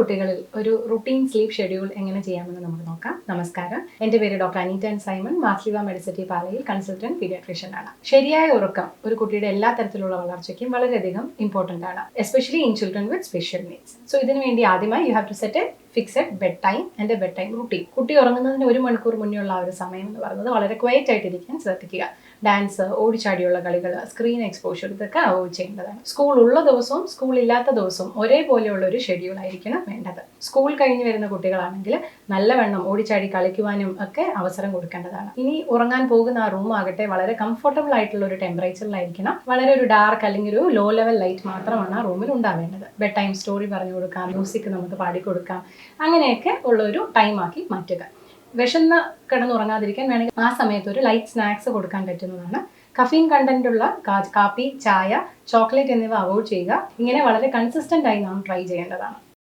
കുട്ടികളിൽ ഒരു routine sleep schedule എങ്ങനെ ചെയ്യാമെന്ന് നമുക്ക് നോക്കാം. നമസ്കാരം. എന്റെ പേര് doctor Aneeta and Simon Marsleeva Medicity പാലയിൽ consultant paediatrician ആണ്. ശരിയായ ഉറക്കം ഒരു കുട്ടിയുടെ എല്ലാ തരത്തിലുള്ള വളർച്ചയ്ക്കും വളരെയധികം ഇമ്പോർട്ടന്റ് ആണ് especially in children with special needs so ഇതിനുവേണ്ടി ആദ്യമായി you have to set a fixed bed time എന്റെ ബെഡ് ടൈം റുട്ടീൻ കുട്ടി ഉറങ്ങുന്നതിന് ഒരു മണിക്കൂർ മുന്നേ ഉള്ള ആ ഒരു സമയം എന്ന് പറയുന്നത് വളരെ ക്വയറ്റ് ആയിട്ടിരിക്കാൻ ശ്രദ്ധിക്കുക. ഡാൻസ് ഓടിച്ചാടിയുള്ള കളികൾ സ്ക്രീൻ എക്സ്പോഷർ ഇതൊക്കെ അവോയ്ഡ് ചെയ്യേണ്ടതാണ്. സ്കൂൾ ഉള്ള ദിവസവും സ്കൂൾ ഇല്ലാത്ത ദിവസവും ഒരേപോലെയുള്ള ഒരു ഷെഡ്യൂൾ ആയിരിക്കണം വേണ്ടത്. സ്കൂൾ കഴിഞ്ഞ് വരുന്ന കുട്ടികളാണെങ്കിൽ നല്ലവണ്ണം ഓടിച്ചാടി കളിക്കുവാനും ഒക്കെ അവസരം കൊടുക്കേണ്ടതാണ്. ഇനി ഉറങ്ങാൻ പോകുന്ന ആ റൂം ആകട്ടെ വളരെ കംഫർട്ടബിൾ ആയിട്ടുള്ള ഒരു ടെമ്പറേച്ചറിലായിരിക്കണം വളരെ ഒരു ഡാർക്ക് അല്ലെങ്കിൽ ഒരു ലോ ലെവൽ ലൈറ്റ് മാത്രമാണ് ആ റൂമിൽ ഉണ്ടാവേണ്ടത്. ബെഡ് ടൈം സ്റ്റോറി പറഞ്ഞു കൊടുക്കാം മ്യൂസിക് നമുക്ക് പാടിക്കൊടുക്കാം അങ്ങനെയൊക്കെ ഉള്ള ഒരു ടൈമാക്കി മാറ്റുക. വിശന്ന് കിടന്നുറങ്ങാതിരിക്കാൻ വേണമെങ്കിൽ ആ സമയത്ത് ഒരു ലൈറ്റ് സ്നാക്സ് കൊടുക്കാൻ പറ്റുന്നതാണ്. കഫീൻ കണ്ടന്റ് ഉള്ള കാപ്പി ചായ ചോക്ലേറ്റ് എന്നിവ അവോയ്ഡ് ചെയ്യുക. ഇങ്ങനെ വളരെ കൺസിസ്റ്റന്റ് ആയി നാം ട്രൈ ചെയ്യേണ്ടതാണ്.